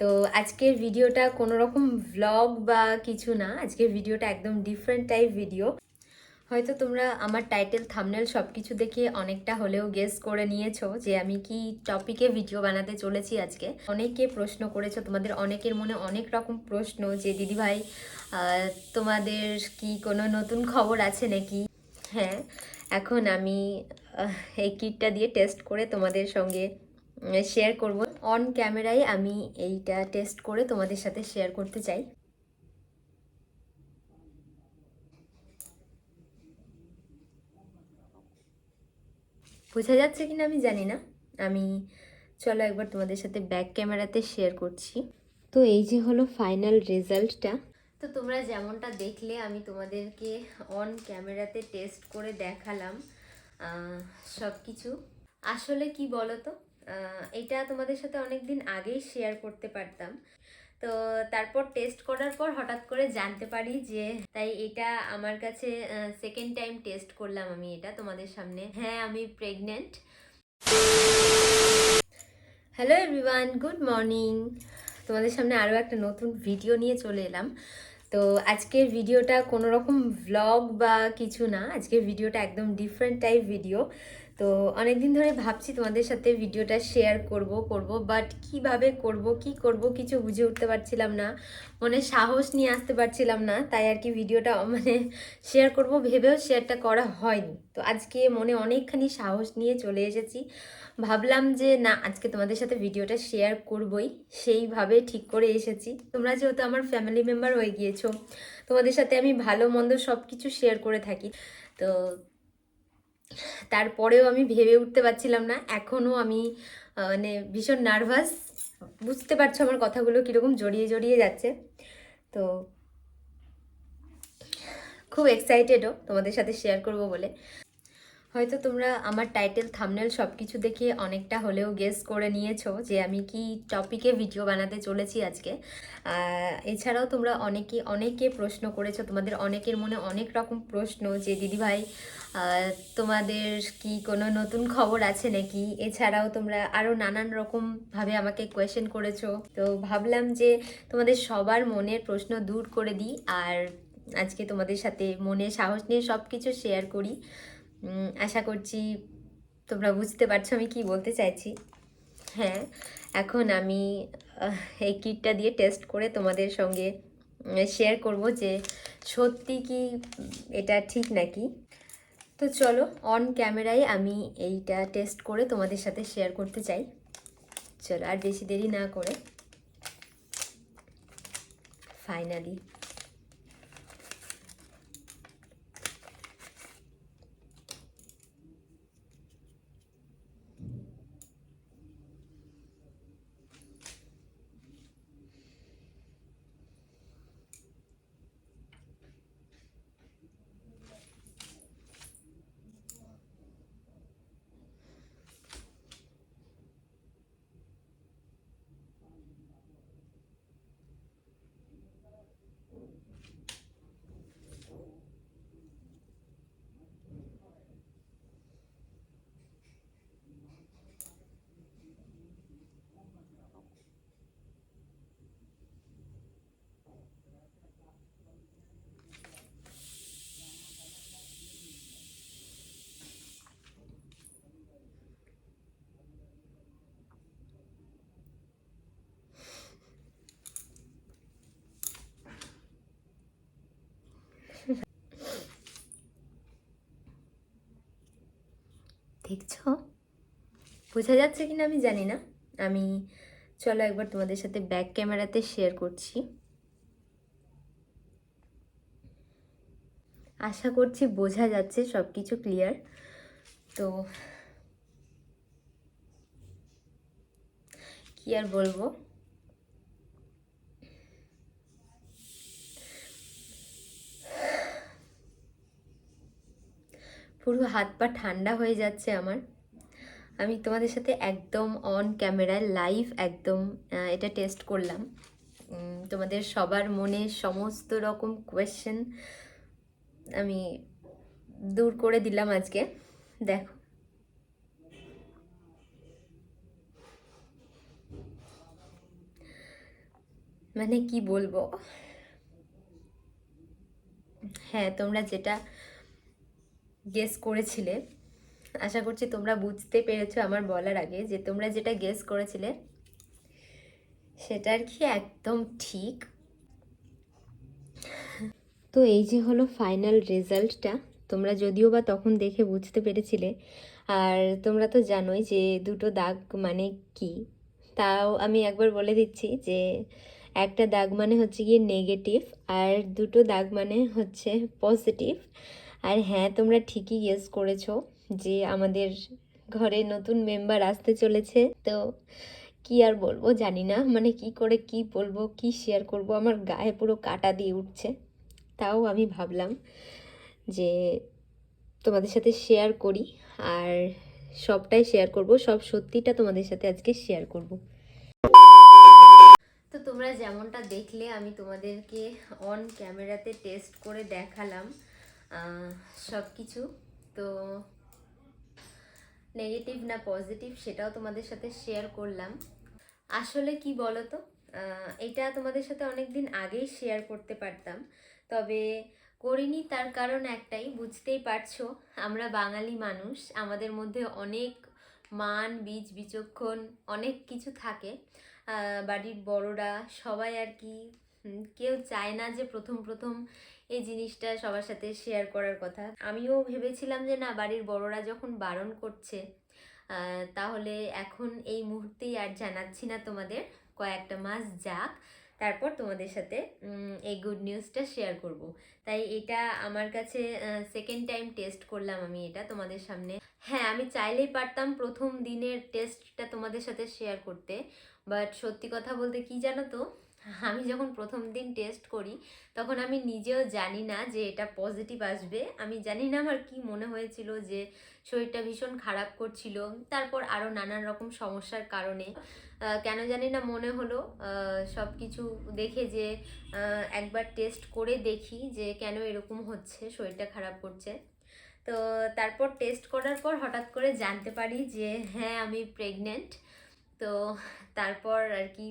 তো আজকের ভিডিওটা কোনো রকম ভ্লগ বা কিছু না, আজকের ভিডিওটা একদম ডিফারেন্ট টাইপ ভিডিও হয়তো তোমরা আমার টাইটেল থামনেল সব কিছু দেখে অনেকটা হলেও গেস করে নিয়েছো যে আমি কি টপিকে ভিডিও বানাতে চলেছি আজকে। অনেকে প্রশ্ন করেছ, তোমাদের অনেকের মনে অনেক রকম প্রশ্ন যে, দিদিভাই তোমাদের কি কোনো নতুন খবর আছে নাকি? হ্যাঁ এখন আমি এই কিটটা দিয়ে টেস্ট করে তোমাদের সঙ্গে শেয়ার করব। অন ক্যামেরায় আমি এইটা টেস্ট করে তোমাদের সাথে শেয়ার করতে চাই। বোঝা যাচ্ছে কিনা আমি জানি না। আমি, চলো একবার তোমাদের সাথে ব্যাক ক্যামেরাতে শেয়ার করছি। তো এই যে হলো ফাইনাল রেজাল্টটা তো তোমরা যেমনটা দেখলে, আমি তোমাদেরকে অন ক্যামেরাতে টেস্ট করে দেখালাম সব কিছু আসলে কি বলো তো এটা তোমাদের সাথে অনেক দিন আগেই শেয়ার করতে পারতাম। তো তারপর টেস্ট করার পর হঠাৎ করে জানতে পারি যে, তাই এটা আমার কাছে সেকেন্ড টাইম টেস্ট করলাম আমি এটা তোমাদের সামনে। হ্যাঁ আমি pregnant hello everyone good morning তোমাদের সামনে আরও একটা নতুন ভিডিও নিয়ে চলে এলাম। তো আজকের ভিডিওটা কোনো রকম ভ্লগ বা কিছু না, আজকের ভিডিওটা একদম ডিফারেন্ট টাইপ ভিডিও তো অনেক দিন ধরে ভাবছি তোমাদের সাথে ভিডিওটা শেয়ার করব করব বাট কীভাবে করব, কি করব কিছু বুঝে উঠতে পারছিলাম না। মনে সাহস নিয়ে আসতে পারছিলাম না, তাই আর কি ভিডিওটা মানে শেয়ার করব ভেবেও শেয়ারটা করা হয়নি। তো আজকে মনে অনেকখানি সাহস নিয়ে চলে এসেছি। ভাবলাম যে না, আজকে তোমাদের সাথে ভিডিওটা শেয়ার করবই, সেইভাবে ঠিক করে এসেছি। তোমরা যেহেতু আমার ফ্যামিলি মেম্বার হয়ে গিয়েছো, তোমাদের সাথে আমি ভালো মন্দ সব কিছু শেয়ার করে থাকি। তো তারপরেও আমি ভেবে উঠতে পারছিলাম না। এখনও আমি মানে ভীষণ নার্ভাস বুঝতে পারছ আমার কথাগুলো কীরকম জড়িয়ে জড়িয়ে যাচ্ছে। তো খুব এক্সাইটেডও তোমাদের সাথে শেয়ার করব বলে। হয়তো তোমরা আমার টাইটেল থামনেল সব কিছু দেখে অনেকটা হলেও গেস করে নিয়েছো যে আমি কি টপিকে ভিডিও বানাতে চলেছি আজকে। এছাড়াও তোমরা অনেকে অনেকে প্রশ্ন করেছ, তোমাদের অনেকের মনে অনেক রকম প্রশ্ন যে, দিদিভাই তোমাদের কি কোনো নতুন খবর আছে নাকি? এছাড়াও তোমরা আরও নানান রকমভাবে আমাকে কোয়েশ্চেন করেছ। তো ভাবলাম যে তোমাদের সবার মনের প্রশ্ন দূর করে দিই, আর আজকে তোমাদের সাথে মনে সাহস নিয়ে সব কিছু শেয়ার করি। আশা করছি তোমরা বুঝতে পারছ আমি কি বলতে চাইছি। হ্যাঁ এখন আমি এই কিটটা দিয়ে টেস্ট করে তোমাদের সঙ্গে শেয়ার করব যে সত্যি কি এটা ঠিক নাকি। তো চলো অন ক্যামেরায় আমি এইটা টেস্ট করে তোমাদের সাথে শেয়ার করতে চাই। চলো, আর বেশি দেরি না করে ফাইনালি দেখছ? বোঝা যাচ্ছে কিনা আমি জানি না। আমি, চলো একবার তোমাদের সাথে ব্যাক ক্যামেরাতে শেয়ার করছি। আশা করছি বোঝা যাচ্ছে সব কিছু ক্লিয়ার তো, কি আর বলব? পুরো হাত পা ঠান্ডা হয়ে যাচ্ছে আমার। আমি তোমাদের সাথে একদম অন ক্যামেরায় লাইভ একদম এটা টেস্ট করলাম। তোমাদের সবার মনে সমস্ত রকম কোয়েশ্চেন আমি দূর করে দিলাম আজকে। দেখো। মানে কি বলব? হ্যাঁ তোমরা যেটা গেস করেছিলে। আশা করছি তোমরা বুঝতে পেরেছ আমার বলার আগে যে তোমরা যেটা গেস করেছিলে সেটা আর কি একদম ঠিক। তো এই যে হলো ফাইনাল রেজাল্টটা তোমরা যদিও বা তখন দেখে বুঝতে পেরেছিলে, আর তোমরা তো জানোই যে দুটো দাগ মানে কি। তাও আমি একবার বলে দিচ্ছি যে একটা দাগ মানে হচ্ছে গিয়ে নেগেটিভ আর দুটো দাগ মানে হচ্ছে পজিটিভ আর হ্যাঁ তোমরা ঠিকই গেস করেছ যে আমাদের ঘরে নতুন মেম্বার আসতে চলেছে। তো কি আর বলব, জানি না মানে কি করে কি বলব, কি শেয়ার করব, আমার গায়ে পুরো কাটা দিয়ে উঠছে। তাও আমি ভাবলাম যে তোমাদের সাথে শেয়ার করি আর সবটাই শেয়ার করব, সব সত্যিটা তোমাদের সাথে আজকে শেয়ার করব। তো তোমরা যেমনটা দেখলে, আমি তোমাদেরকে অন ক্যামেরাতে টেস্ট করে দেখালাম। সব কিছু তো নেগেটিভ না পজিটিভ সেটাও তোমাদের সাথে শেয়ার করলাম। আসলে কি বলো তো এটা তোমাদের সাথে অনেক দিন আগেই শেয়ার করতে পারতাম। তবে করিনি তার কারণ একটাই, বুঝতেই পারছ, আমরা বাঙালি মানুষ, আমাদের মধ্যে অনেক মান, বীজ বিচক্ষণ অনেক কিছু থাকে। বাড়ির বড়রা সবাই আর কি কেউ চায় না যে প্রথম প্রথম এই জিনিসটা সবার সাথে শেয়ার করার কথা। আমিও ভেবেছিলাম যে না, বাড়ির বড়রা যখন বারণ করছে তাহলে এখন এই মুহূর্তেই আর জানাচ্ছি না তোমাদের, কয়েকটা মাস যাক, তারপর তোমাদের সাথে এই গুড নিউজটা শেয়ার করব। তাই এটা আমার কাছে সেকেন্ড টাইম টেস্ট করলাম আমি এটা তোমাদের সামনে। হ্যাঁ আমি চাইলেই পারতাম প্রথম দিনের টেস্টটা তোমাদের সাথে শেয়ার করতে বাট সত্যি কথা বলতে কি জানো তো আমি যখন প্রথম দিন টেস্ট করি, তখন আমি নিজেও জানি না যে এটা পজিটিভ আসবে। আমি জানি না আমার কি মনে হয়েছিল যে শরীরটা ভীষণ খারাপ করছিল। তারপর আরও নানান রকম সমস্যার কারণে কেন জানি না মনে হলো সব কিছু দেখে যে একবার টেস্ট করে দেখি যে কেন এরকম হচ্ছে, শরীরটা খারাপ করছে। তো তারপর টেস্ট করার পর হঠাৎ করে জানতে পারি যে হ্যাঁ আমি প্রেগনেন্ট তো তারপর আর কি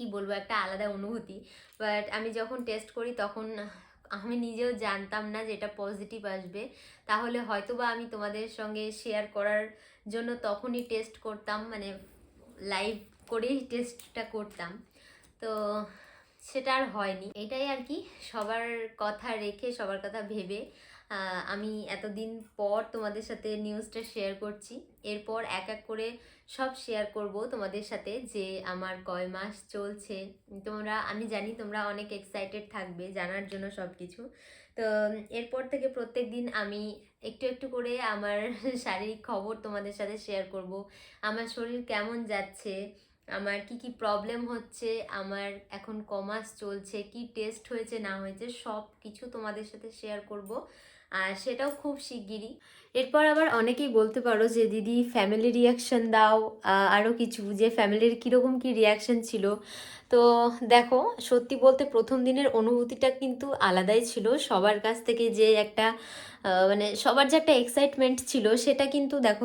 কি বলব, একটা আলাদা অনুভূতি। বাট আমি যখন টেস্ট করি তখন আমি নিজেও জানতাম না যে এটা পজিটিভ আসবে। তাহলে হয়তোবা আমি তোমাদের সঙ্গে শেয়ার করার জন্য তখনই টেস্ট করতাম মানে লাইভ করেই টেস্টটা করতাম। তো সেটা আর হয়নি। এটাই আর কি, সবার কথা রেখে, সবার কথা ভেবে আমি এতদিন পর তোমাদের সাথে নিউজটা শেয়ার করছি। এরপর এক এক করে সব শেয়ার করব তোমাদের সাথে যে আমার কয় মাস চলছে। তোমরা, আমি জানি তোমরা অনেক এক্সাইটেড থাকবে জানার জন্য সব কিছু তো এরপর থেকে প্রত্যেক দিন আমি একটু একটু করে আমার শারীরিক খবর তোমাদের সাথে শেয়ার করব। আমার শরীর কেমন যাচ্ছে? আমার কি কি প্রবলেম হচ্ছে? আমার এখন কমাস চলছে? কি টেস্ট হয়েছে না হয়েছে? সব কিছু তোমাদের সাথে শেয়ার করব। আর সেটাও খুব শিগগিরই। এরপর আবার অনেকেই বলতে পারো যে, দিদি ফ্যামিলি রিয়াকশন দাও। আরও কিছু যে ফ্যামিলির কীরকম কী রিয়াকশন ছিল? তো দেখো, সত্যি বলতে প্রথম দিনের অনুভূতিটা কিন্তু আলাদাই ছিল। সবার কাছ থেকে যে একটা মানে সবার যে একটা এক্সাইটমেন্ট ছিল, সেটা কিন্তু দেখো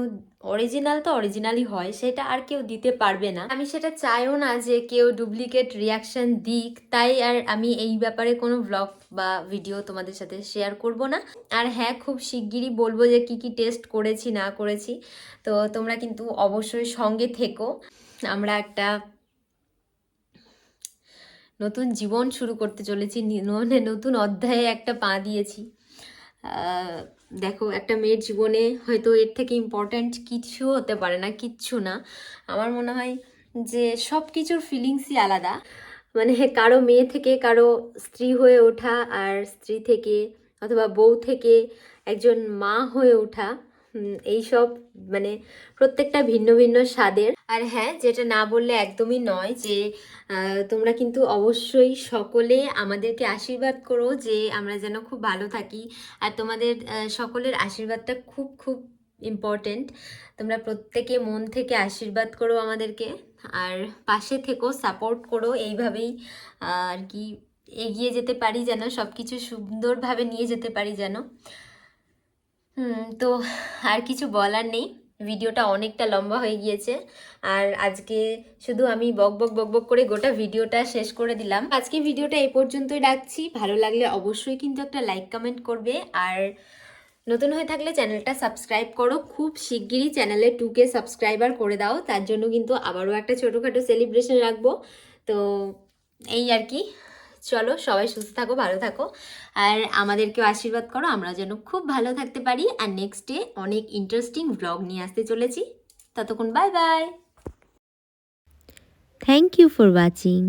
অরিজিনাল তো অরিজিনালই হয়, সেটা আর কেউ দিতে পারবে না। আমি সেটা চাইও না যে কেউ ডুপ্লিকেট রিয়াকশন দিক, তাই আর আমি এই ব্যাপারে কোনো ব্লগ বা ভিডিও তোমাদের সাথে শেয়ার করব না। আর হ্যাঁ খুব শিগগিরই বলব যে কি কি টেস্ট করেছি, না করেছি, তো তোমরা কিন্তু অবশ্যই সঙ্গে থেকো। আমরা একটা নতুন জীবন শুরু করতে চলেছি মানে নতুন অধ্যায়ে একটা পা দিয়েছি। দেখো, একটা মেয়ের জীবনে হয়তো এর থেকে ইম্পর্ট্যান্ট কিছু হতে পারে না, কিচ্ছু না। আমার মনে হয় যে সব কিছুর ফিলিংসই আলাদা। মানে কারও মেয়ে থেকে কারও স্ত্রী হয়ে ওঠা আর স্ত্রী থেকে অথবা বউ থেকে একজন মা হয়ে ওঠা। উম, এইসব মানে প্রত্যেকটা ভিন্ন ভিন্ন স্বাদের। আর হ্যাঁ যেটা না বললে একদমই নয় যে তোমরা কিন্তু অবশ্যই সকলে আমাদেরকে আশীর্বাদ করো যে আমরা যেন খুব ভালো থাকি। আর তোমাদের সকলের আশীর্বাদটা খুব খুব ইম্পর্টেন্ট তোমরা প্রত্যেকে মন থেকে আশীর্বাদ করো আমাদেরকে। আর পাশে থেকো সাপোর্ট করো। এইভাবেই আর কি এগিয়ে যেতে পারি যেন সব কিছু সুন্দরভাবে নিয়ে যেতে পারি যেন। হুম, তো আর কিছু বলার নেই। ভিডিওটা অনেকটা লম্বা হয়ে গিয়েছে। আর আজকে শুধু আমি বক বক বক বক করে গোটা ভিডিওটা শেষ করে দিলাম। আজকে ভিডিওটা এই পর্যন্তই রাখছি। ভালো লাগলে অবশ্যই কিন্তু একটা লাইক কমেন্ট করবে। আর নতুন হয়ে থাকলে চ্যানেলটা সাবস্ক্রাইব করো। খুব শিগগিরই চ্যানেলে টুকে সাবস্ক্রাইবার করে দাও। তার জন্য কিন্তু আবারও একটা ছোটোখাটো সেলিব্রেশন রাখব। তো এই আর কি। চলো সবাই সুস্থ থাকো, ভালো থাকো। আর আমাদেরকেও আশীর্বাদ করো, আমরা যেন খুব ভালো থাকতে পারি। আর নেক্সট ডে অনেক ইন্টারেস্টিং ব্লগ নিয়ে আসতে চলেছি। ততক্ষণ bye bye thank you for watching.